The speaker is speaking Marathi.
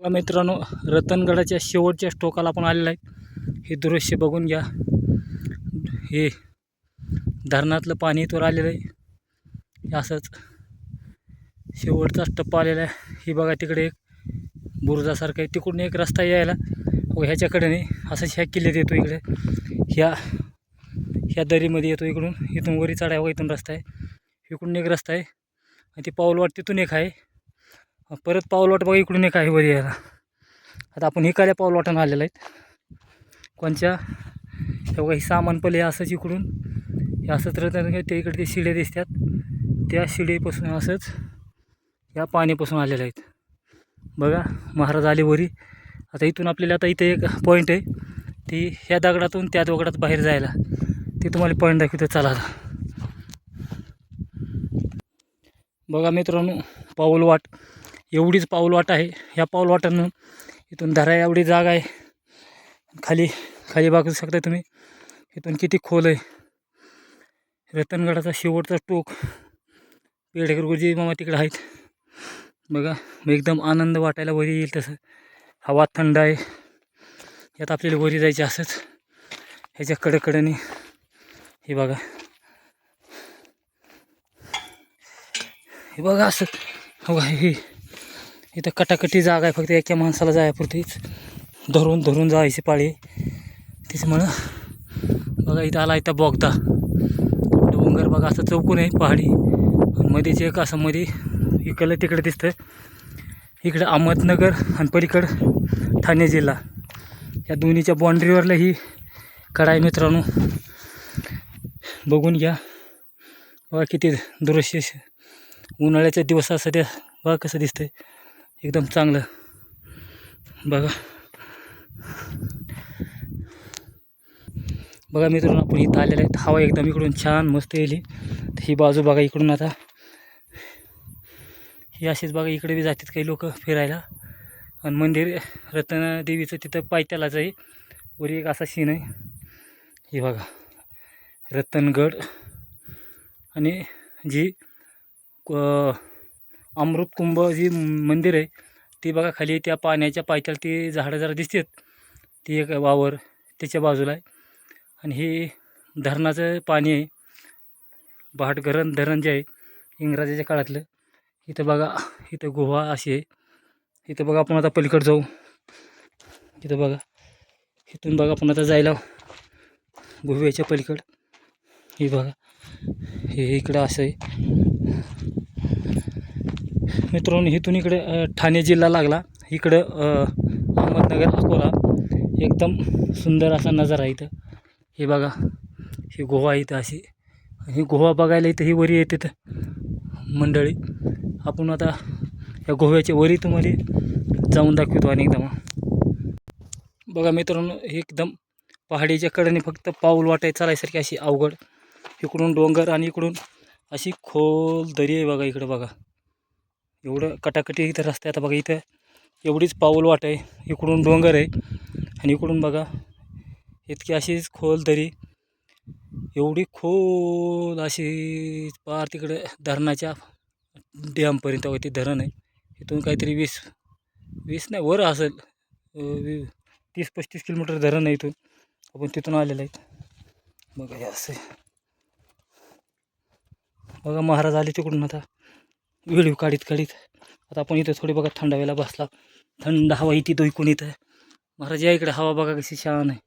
बघा मित्रांनो रतनगडाच्या शेवटच्या स्टोकाला आपण आलेला आहे. हे दृश्य बघून घ्या. हे धरणातलं पाणी इथवर आलेलं आहे. हे असंच शेवटचाच टप्पा आलेला आहे. ही बघा तिकडे एक बुरुजासारखं आहे. तिकडून एक रस्ता यायला. व ह्याच्याकडे नाही असंच ह्या किल्ल्यात येतो इकडे. ह्या ह्या दरीमध्ये येतो इकडून. इथून वरी चढायवा इथून रस्ता आहे. इकडून एक रस्ता आहे. आणि ती पाऊलवाट तिथून एक आहे. परत पाऊलवाट बघा इकडून एक आहे वरी यायला आता आपण हिकाल्या पाऊलवाटानं आलेलं आहेत. कोणच्या? हे बघा ही सामान पहिले असंच इकडून. हे असंच राहतं ते इकडे ते शिड्या दिसतात. त्या शिडीपासून असंच या पाण्यापासून आलेलं आहेत. बघा महाराज आले वरी. आता इथून आपल्याला आता इथे एक पॉईंट आहे. ती ह्या दगडातून त्या दगडात बाहेर जायला. ते तुम्हाला पॉईंट दाखवतो. चला बघा मित्रांनो पाऊलवाट. एवढीच पाऊलवाट आहे. ह्या पाऊलवाटानं इथून धरा एवढी जागा आहे. खाली खाली बघू शकता तुम्ही. इथून किती खोल आहे. रतनगडाचा शेवटचा टोक. पेडकर गुरुजी मामा तिकडे आहेत. बघा एकदम आनंद वाटायला वरी येईल तसं. हवा थंड आहे. यात आपल्याला वरी जायचे असंच. ह्याच्या कडकड्याने हे बघा. हे बघा असं. हो हे. इथं कटाकटी जागा आहे फक्त एका माणसाला जायपुरतीच धरून धरून जायची पाळी. त्याच्यामुळं बघा इथं आला इथं बोगदा. डोंगर बघा असं चौकून आहे पहाडी. मध्येच एक असं मध्ये इकडलं तिकडे दिसतं इकडं अहमदनगर आणि पलीकडं ठाणे जिल्हा. या दोन्हीच्या बाँड्रीवरला ही कडा आहे मित्रांनो. बघून घ्या. बघा किती दृश्य उन्हाळ्याच्या दिवसात सध्या बघा कसं दिसतंय. एकदम चांगलं. बघा. बघा मित्रांनो आपण इथं आलेलं आहेत. हवा एकदम इकडून छान मस्त येईल ही बाजू बघा इकडून आता. ही अशीच बघा इकडे बी जातात काही लोक फिरायला. आणि मंदिर रत्नदेवीचं तिथं पायथ्यालाच आहे. वर एक असा सीन आहे. हे बघा. रतनगड आणि जी क- अमृतकुंभ जी मंदिर आहे ती बघा खाली त्या पाण्याच्या पायथ्याला ती झाडं जरा दिसतात. ती एक वावर त्याच्या बाजूला आहे. आणि हे धरणाचं पाणी आहे. भाटघरण धरण जे आहे इंग्रजाच्या काळातलं इथं बघा इथं गुहा अशी आहे. इथं बघा आपण आता पलीकडे जाऊ. इथं बघा इथून बघा आपण आता जायला गुह्याच्या पलीकडं. हे बघा हे इकडं असं आहे. मित्रांनो इथून इकडे ठाणे जिल्हा लागला. इकडं अहमदनगर अकोला. एकदम सुंदर असा नजारा आहे इथं. हे बघा ही गोवा इथं अशी. ही गोवा बघायला इथं ही वरी येते मंडळी. आपण आता या गोव्याच्या वरी तुम्हाला जाऊन दाखवतो आणि एकदम. बघा मित्रांनो हे एकदम पहाडीच्या कडेने फक्त पाऊल वाटाय चालायसारखी अशी अवघड. इकडून डोंगर आणि इकडून अशी खोल दरी आहे बघा इकडं बघा. एवढं कटाकटी इथं रस्ता आहे आता बघा इथं एवढीच पाऊल वाट आहे. इकडून डोंगर आहे आणि इकडून बघा इतकी अशीच खोल दरी एवढी खोल अशी पार तिकडे धरणाच्या डॅमपर्यंत ते धरण आहे. इथून काहीतरी वीस वीस नाही वर असेल. वी- तीस पस्तीस किलोमीटर धरण आहे इथून. आपण तिथून आलेलं आहे बघा हे असं आहे. बघा महाराज आले तिकडून आता. व्हिडिओ काढीत काढीत. आता आपण इथं थोडी बघा थंड वेळेला बसला. थंड हवा इथे तो इकडून इथं. महाराज या इकडे हवा बघा कशी छान आहे.